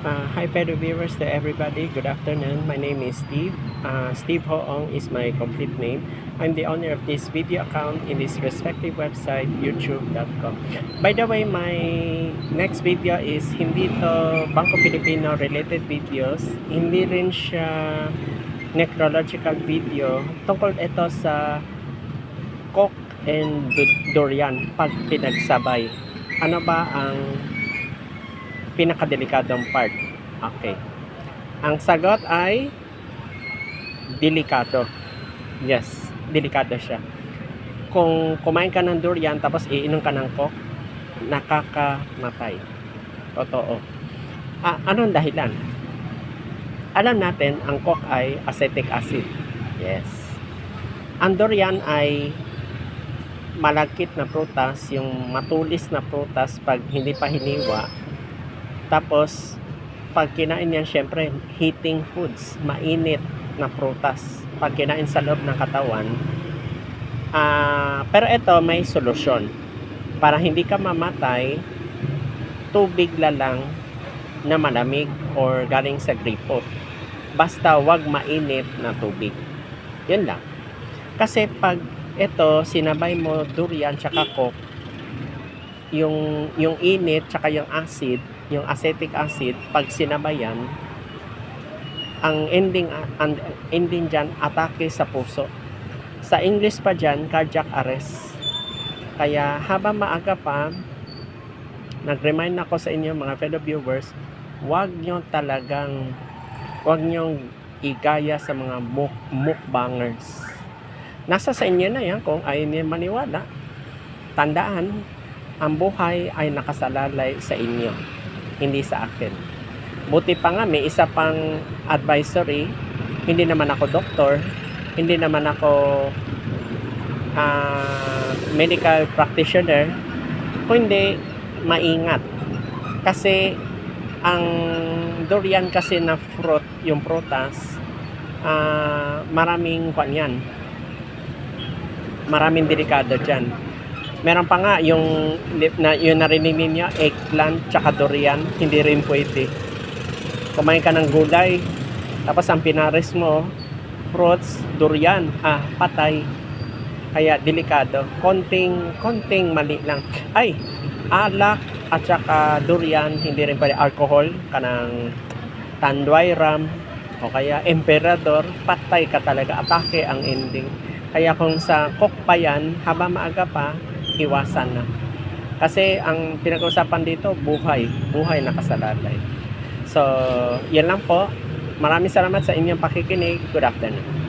Uh, hi fellow viewers to everybody. Good afternoon. My name is Steve. Uh, Steve Hoong is my complete name. I'm the owner of this video account in this respective website, youtube.com. By the way, my next video is hindi to Bangko Pilipino related videos. Hindi rin siya necrological video. Tungkol ito sa coke and du- durian pag pinagsabay. Ano ba ang pinakadelikadong part. Okay. Ang sagot ay delikado. Yes, delikado siya. Kung kumain ka ng durian tapos iinom ka ng coke, nakakamatay. Totoo. Ah, anong dahilan? Alam natin, ang coke ay acetic acid. Yes. Ang durian ay malagkit na prutas, yung matulis na prutas pag hindi pa hiniwa, tapos, pag kinain yan, syempre, heating foods, mainit na prutas. Pag kinain sa loob ng katawan, ah pero ito may solusyon. Para hindi ka mamatay, tubig la lang na malamig or galing sa gripo. Basta wag mainit na tubig. Yun lang. Kasi pag ito, sinabay mo durian tsaka coke, yung, yung init tsaka yung acid, yung acetic acid, pag sinabayan, ang ending, ang ending dyan, atake sa puso. Sa English pa dyan, cardiac arrest. Kaya habang maaga pa, nag-remind ako sa inyo mga fellow viewers, huwag nyo talagang, huwag nyo igaya sa mga muk mukbangers. Nasa sa inyo na yan kung ayaw niyo maniwala. Tandaan, ang buhay ay nakasalalay sa inyo hindi sa akin. Buti pa nga may isa pang advisory, hindi naman ako doktor, hindi naman ako ah, medical practitioner, kundi maingat. Kasi ang durian kasi na fruit, yung prutas, ah, maraming kwan yan. Maraming delikado dyan. Meron pa nga yung na yung narinig ninyo, eggplant tsaka durian, hindi rin pwede. Kumain ka ng gulay, tapos ang pinares mo, fruits, durian, ah, patay. Kaya delikado. Konting, konting mali lang. Ay, alak at saka durian, hindi rin pwede. Alcohol, kanang tanduay ram, o kaya emperador, patay ka talaga. Atake ang ending. Kaya kung sa coke pa yan, habang maaga pa, iwasan na. Kasi ang pinag-usapan dito, buhay. Buhay na kasalalay. So, yan lang po. Maraming salamat sa inyong pakikinig. Good afternoon.